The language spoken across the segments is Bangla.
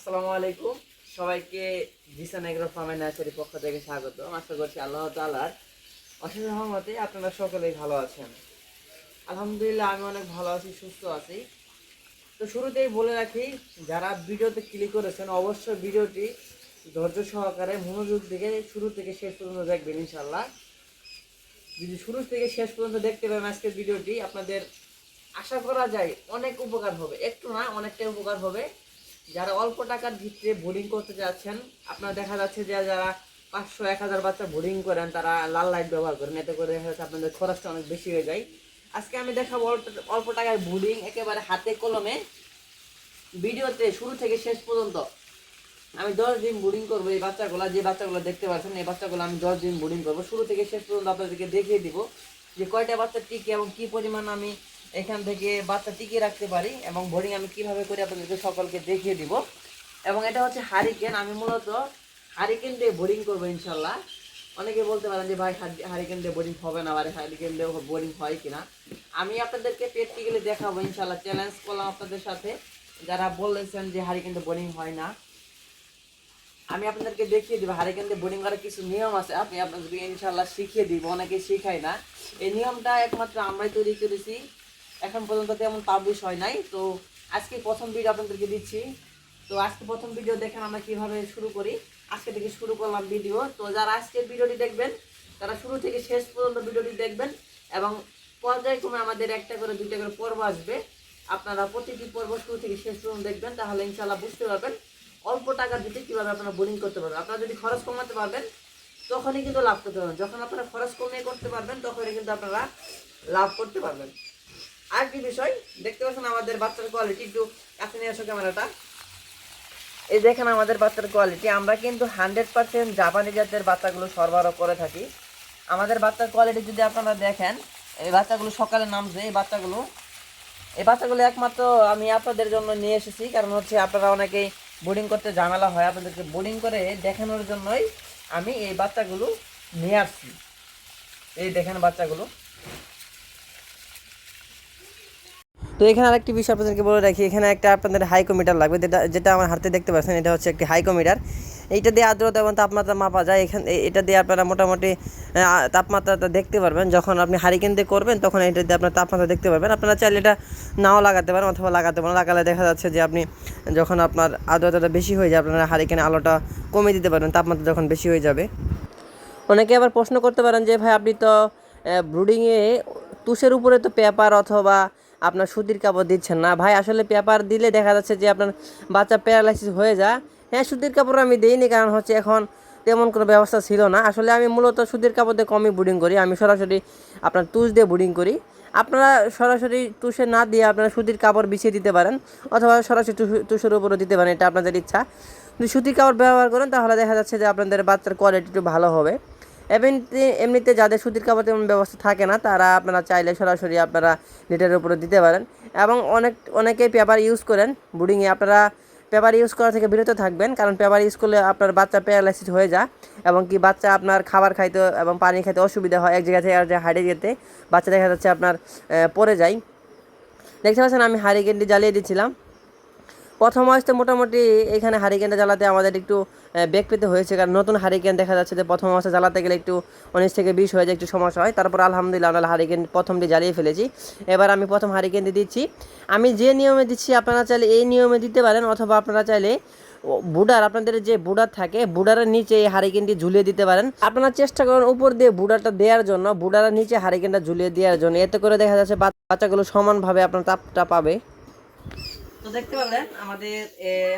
আসসালামু আলাইকুম। সবাইকে জিসান এগ্রো ফার্মের নার্সারি পক্ষ থেকে স্বাগত আশা করছি আল্লাহ তালার অশেষ রহমতে আপনারা সকলেই ভালো আছেন। আলহামদুলিল্লাহ আমি অনেক ভালো আছি, সুস্থ আছি। তো শুরুতেই বলে রাখি, যারা ভিডিওতে ক্লিক করেছেন, অবশ্যই ভিডিওটি ধৈর্য সহকারে মনোযোগ দিকে শুরু থেকে শেষ পর্যন্ত দেখবেন ইনশাল্লাহ যদি শুরু থেকে শেষ পর্যন্ত দেখতে পারেন আজকের ভিডিওটি, আপনাদের আশা করা যায় অনেক উপকার হবে। একটু না, অনেকটাই উপকার হবে। যারা অল্প টাকার ভিতরে বোর্ডিং করতে যাচ্ছেন, আপনার দেখা যাচ্ছে যে যারা পাঁচশো, এক হাজার বাচ্চা বোর্ডিং করেন, তারা লাল লাইট ব্যবহার করেন। এতে করে দেখা যাচ্ছে আপনাদের খরচটা অনেক বেশি হয়ে যায়। আজকে আমি দেখাবো অল্প- টাকার বোর্ডিং একেবারে হাতে কলমে। ভিডিওতে শুরু থেকে শেষ পর্যন্ত আমি দশ দিন বোর্ডিং করব এই বাচ্চাগুলো, যে বাচ্চাগুলো দেখতে পাচ্ছেন, এই বাচ্চাগুলো আমি দশ দিন বোর্ডিং করব। শুরু থেকে শেষ পর্যন্ত আপনাদেরকে দেখিয়ে দিব যে কয়টা বাচ্চা টিকে এবং কি পরিমাণ আমি এখান থেকে বাচ্চা টিকিয়ে রাখতে পারি এবং বোর্ডিং আমি কীভাবে করি আপনাদেরকে সকলকে দেখিয়ে দিব। এবং এটা হচ্ছে হারিকেন আমি মূলত হারিকেন দিয়ে বোরিং করব ইনশাল্লাহ। অনেকে বলতে পারেন যে, ভাই হারিকেন দিয়ে বোরিং হবে না, আরে হারিকেন দিয়ে বোরিং হয় কিনা? আমি আপনাদেরকে প্র্যাকটিক্যালি দেখাবো ইনশাল্লাহ চ্যালেঞ্জ করলাম আপনাদের সাথে। যারা বলেছেন যে হারিকেন দিয়ে বোর্ডিং হয় না, আমি আপনাদেরকে দেখিয়ে দিব হারিকেন দিয়ে বোর্ডিং করার কিছু নিয়ম আছে। আপনি আপনাদেরকে ইনশাল্লাহ শিখিয়ে দিব অনেকে শিখায় না। এই নিয়মটা একমাত্র আমরাই তৈরি করেছি। এখন পর্যন্ত তেমন পাবলিশ হয় নাই। তো আজকে প্রথম ভিডিও আপনাদেরকে দিচ্ছি। তো আজকে প্রথম ভিডিও দেখেন আমরা কীভাবে শুরু করি। আজকে থেকে শুরু করলাম ভিডিও তো যারা আজকের ভিডিওটি দেখবেন, তারা শুরু থেকে শেষ পর্যন্ত ভিডিওটি দেখবেন এবং পর্যায়ক্রমে আমাদের একটা করে, দুইটা করে পর্ব আসবে। আপনারা প্রতিটি পর্ব শুরু থেকে শেষ পর্যন্ত দেখবেন, তাহলে ইনশাল্লাহ বুঝতে পারবেন অল্প টাকা দিতে কীভাবে আপনারা বোলিং করতে পারবেন। আপনারা যদি খরচ কমাতে পারবেন, তখনই কিন্তু লাভ করতে পারবেন। যখন আপনারা খরচ কমিয়ে করতে পারবেন, তখনই কিন্তু আপনারা লাভ করতে পারবেন। আরেকটি বিষয়, দেখতে পাচ্ছেন আমাদের বাচ্চার কোয়ালিটি একটু কাছে নিয়ে আসো ক্যামেরাটা। এই দেখেন আমাদের বাচ্চার কোয়ালিটি আমরা কিন্তু হান্ড্রেড পার্সেন্ট জাপানি জাতের বাচ্চাগুলো সরবরাহ করে থাকি। আমাদের বাচ্চার কোয়ালিটি যদি আপনারা দেখেন, এই বাচ্চাগুলো সকালে নামছে, এই বাচ্চাগুলো এই বাচ্চাগুলো একমাত্র আমি আপনাদের জন্য নিয়ে এসেছি, কারণ হচ্ছে আপনারা অনেকেই বোর্ডিং করতে ঝামেলা হয়, আপনাদেরকে বোর্ডিং করে দেখানোর জন্যই আমি এই বাচ্চাগুলো নিয়ে আসছি। এই দেখেন বাচ্চাগুলো। তো এখানে আরেকটি বিষয় আপনাদেরকে বলে রাখি, এখানে একটা আপনাদের হাইকোমিটার লাগবে, যেটা যেটা আমার হাতে দেখতে পাচ্ছেন, এটা হচ্ছে একটি হাইকোমিটার। এইটা দিয়ে আর্দ্রতা এবং তাপমাত্রা মাপা যায়, এখান এটা দিয়ে আপনারা মোটামুটি তাপমাত্রাটা দেখতে পারবেন। যখন আপনি হারিকেন দিয়ে করবেন, তখন এটা দিয়ে আপনার তাপমাত্রা দেখতে পারবেন। আপনারা চাইলে এটা নাও লাগাতে পারেন অথবা লাগাতে পারেন। লাগালে দেখা যাচ্ছে যে আপনি যখন আপনার আর্দ্রতাটা বেশি হয়ে যায়, আপনারা হারিকেনে আলোটা কমিয়ে দিতে পারবেন, তাপমাত্রা যখন বেশি হয়ে যাবে। অনেকে আবার প্রশ্ন করতে পারেন যে, ভাই, আপনি তো ব্রুডিংয়ে তুষের উপরে তো পেপার অথবা আপনার সুতির কাপড় দিচ্ছেন না। ভাই, আসলে পেপার দিলে দেখা যাচ্ছে যে আপনার বাচ্চা প্যারালাইসিস হয়ে যায়। হ্যাঁ সুতির কাপড় আমি দিইনি কারণ হচ্ছে এখন তেমন কোনো ব্যবস্থা ছিল না। আসলে আমি মূলত সুতির কাপড় দিয়ে কমই বুডিং করি। আমি সরাসরি আপনার তুষ দিয়ে বুডিং করি। আপনারা সরাসরি তুষে না দিয়ে আপনারা সুতির কাপড় বিছিয়ে দিতে পারেন অথবা সরাসরি তুষ- তুষের উপরও দিতে পারেন, এটা আপনাদের ইচ্ছা। যদি সুতির কাপড় ব্যবহার করেন, তাহলে দেখা যাচ্ছে যে আপনাদের বাচ্চার কোয়ালিটি একটু ভালো হবে। এমনিতে এমনিতে যাদের সুতির কাপড় তেমন ব্যবস্থা থাকে না, তারা আপনারা চাইলে সরাসরি আপনারা নেটের উপরে দিতে পারেন। এবং অনেক অনেকেই পেপার ইউজ করেন। বুডিংয়ে আপনারা পেপার ইউজ করা থেকে বিরত থাকবেন, কারণ পেপার ইউজ করলে আপনার বাচ্চা প্যারালাইসিস হয়ে যায় এবং কি বাচ্চা আপনার খাবার খাইতে এবং পানি খাইতে অসুবিধা হয়, এক জায়গা থেকে আর হারিয়ে যেতে বাচ্চা দেখা যাচ্ছে আপনার পড়ে যায়। দেখতে পাচ্ছেন আমি হারিকেনটি জ্বালিয়ে দিচ্ছিলাম। প্রথম অবস্থায় মোটামুটি এখানে হারিকেনটা জ্বালাতে আমাদের একটু বেগ পেতে হয়েছে। কারণ নতুন হারিকেন দেখা যাচ্ছে যে প্রথম অবস্থা জ্বালাতে গেলে একটু উনিশ থেকে বিশ হয়ে যায়, একটু সমস্যা হয়। তারপর আলহামদুলিল্লাহ আমরা হারিকেন প্রথমটি জ্বালিয়ে ফেলেছি। এবার আমি প্রথম হারিকেনটি দিচ্ছি। আমি যে নিয়মে দিচ্ছি, আপনারা চাইলে এই নিয়মে দিতে পারেন, অথবা আপনারা চাইলে বুডার, আপনাদের যে বুডার থাকে, বুডারের নিচে এই হারিকেনটি ঝুলিয়ে দিতে পারেন। আপনারা চেষ্টা করেন উপর দিয়ে বুডারটা দেওয়ার জন্য, বুডারের নিচে হারিকেনটা ঝুলিয়ে দেওয়ার জন্য। এতে করে দেখা যাচ্ছে বাচ- বাচ্চাগুলো সমানভাবে আপনার তাপটা পাবে। তো দেখতে পারলেন, আমাদের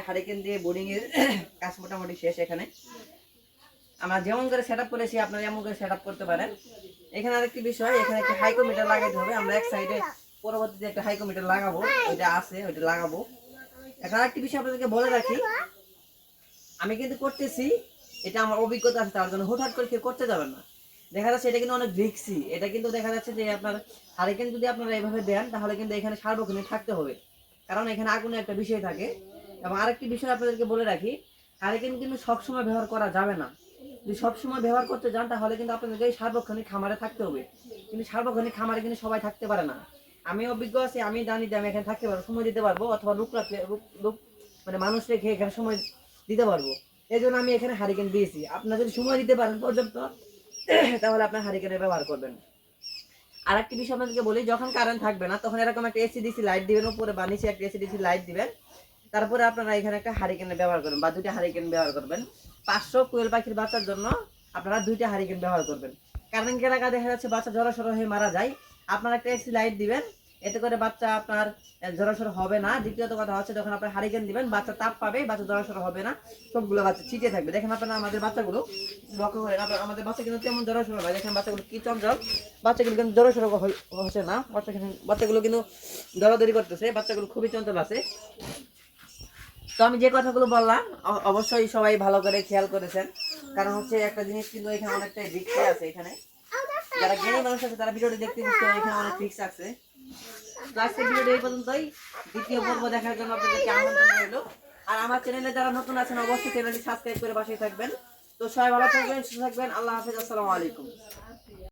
হারিকেন দিয়ে বোর্ডিং এর কাজ মোটামুটি শেষ এখানে। আমরা যেমন করে সেট করেছি, আপনারা এমন করে সেট করতে পারেন। এখানে আরেকটি বিষয়, এখানে একটা হাইকোমিটার লাগাইতে হবে। আমরা এক সাইডে পরবর্তীতে একটা হাইকোমিটার লাগাবো, ওইটা আছে, ওইটা লাগাবো। এখন আরেকটি বিষয় আপনাদেরকে বলে রাখি, আমি কিন্তু করতেছি, এটা আমার অভিজ্ঞতা আছে, তার জন্য হঠাৎ করে কেউ করতে যাবেন না। দেখা যাচ্ছে এটা কিন্তু অনেক রিক্সি এটা কিন্তু দেখা যাচ্ছে যে আপনার হারিকেন যদি আপনারা এইভাবে দেন, তাহলে কিন্তু এখানে সার্বক্ষণিক থাকতে হবে। কারণ এখানে আগুনে একটা বিষয় থাকে। এবং আরেকটি বিষয় আপনাদেরকে বলে রাখি, হারিকেন কিন্তু সবসময় ব্যবহার করা যাবে না। যদি সবসময় ব্যবহার করতে যান, তাহলে কিন্তু আপনাদেরকে সার্বক্ষণিক খামারে থাকতে হবে। কিন্তু সার্বক্ষণিক খামারে কিন্তু সবাই থাকতে পারে না। আমি অভিজ্ঞ আছি, আমি জানি যে আমি এখানে থাকতে পারব, সময় দিতে পারব, অথবা লুক রাখতে লুক- লুক মানে মানুষ রেখে এখানে সময় দিতে পারব। এই জন্য আমি এখানে হারিকেন দিয়েছি। আপনারা যদি সময় দিতে পারেন পর্যাপ্ত, তাহলে আপনার হারিকেনের ব্যবহার করবেন। আর একটি বিষয় আপনাদেরকে বলি, যখন কারেন্ট থাকবে না, তখন এরকম একটা এসি ডিসি লাইট দিবেন, উপরে বা নিচে একটা এসি ডিসি লাইট দিবেন। তারপরে আপনারা এখানে একটা হারিকেন ব্যবহার করবেন বা দুইটা হারিকেন ব্যবহার করবেন। পাঁচশো কুয়েল পাখির বাচ্চার জন্য আপনারা দুইটা হারিকেন ব্যবহার করবেন। কারেন্ট এলাকা দেখা যাচ্ছে বাচ্চা জড়সড় হয়ে মারা যায়। আপনারা একটা এসি লাইট দিবেন এতে করে বাচ্চা আপনার জড়সড় হবে না। দ্বিতীয়ত কথা হচ্ছে, যখন আপনার হারিকেন দিবেন, বাচ্চা তাপ পাবে, বাচ্চা জড়সড় হবে না। সবগুলো বাচ্চা ছিটিয়ে থাকবে। দেখেন আপনারা আমাদের বাচ্চাগুলো লক্ষ্য করেন আমাদের বাচ্চা কিন্তু তেমন জড়সড় নয় দেখেন বাচ্চাগুলো কি চঞ্চল। বাচ্চাগুলো কিন্তু হই- হচ্ছে না। বাচ্চা বাচ্চাগুলো কিন্তু দরাদরি করতেছে। বাচ্চাগুলো খুবই চঞ্চল আছে। তো আমি যে কথাগুলো বললাম অবশ্যই সবাই ভালো করে খেয়াল করেছেন। কারণ হচ্ছে একটা জিনিস কিন্তু এখানে অনেকটাই রিক্স আছে এখানে। যারা জ্ঞানী মানুষ আছে, তারা ভিডিওটি দেখতে এখানে অনেক রিক্স আছে। তো ভিডিওটি এই পর্যন্তই। দ্বিতীয় পর্ব দেখার জন্য আপনাদেরকে আমন্ত্রণ রইল। আর আমার চ্যানেলে যারা নতুন আছেন, অবশ্যই চ্যানেলটি সাবস্ক্রাইব করে বাসায় থাকবেন। তো সবাই ভালো থাকবেন, সুস্থ থাকবেন। আল্লাহ হাফিজ, আসসালামু আলাইকুম।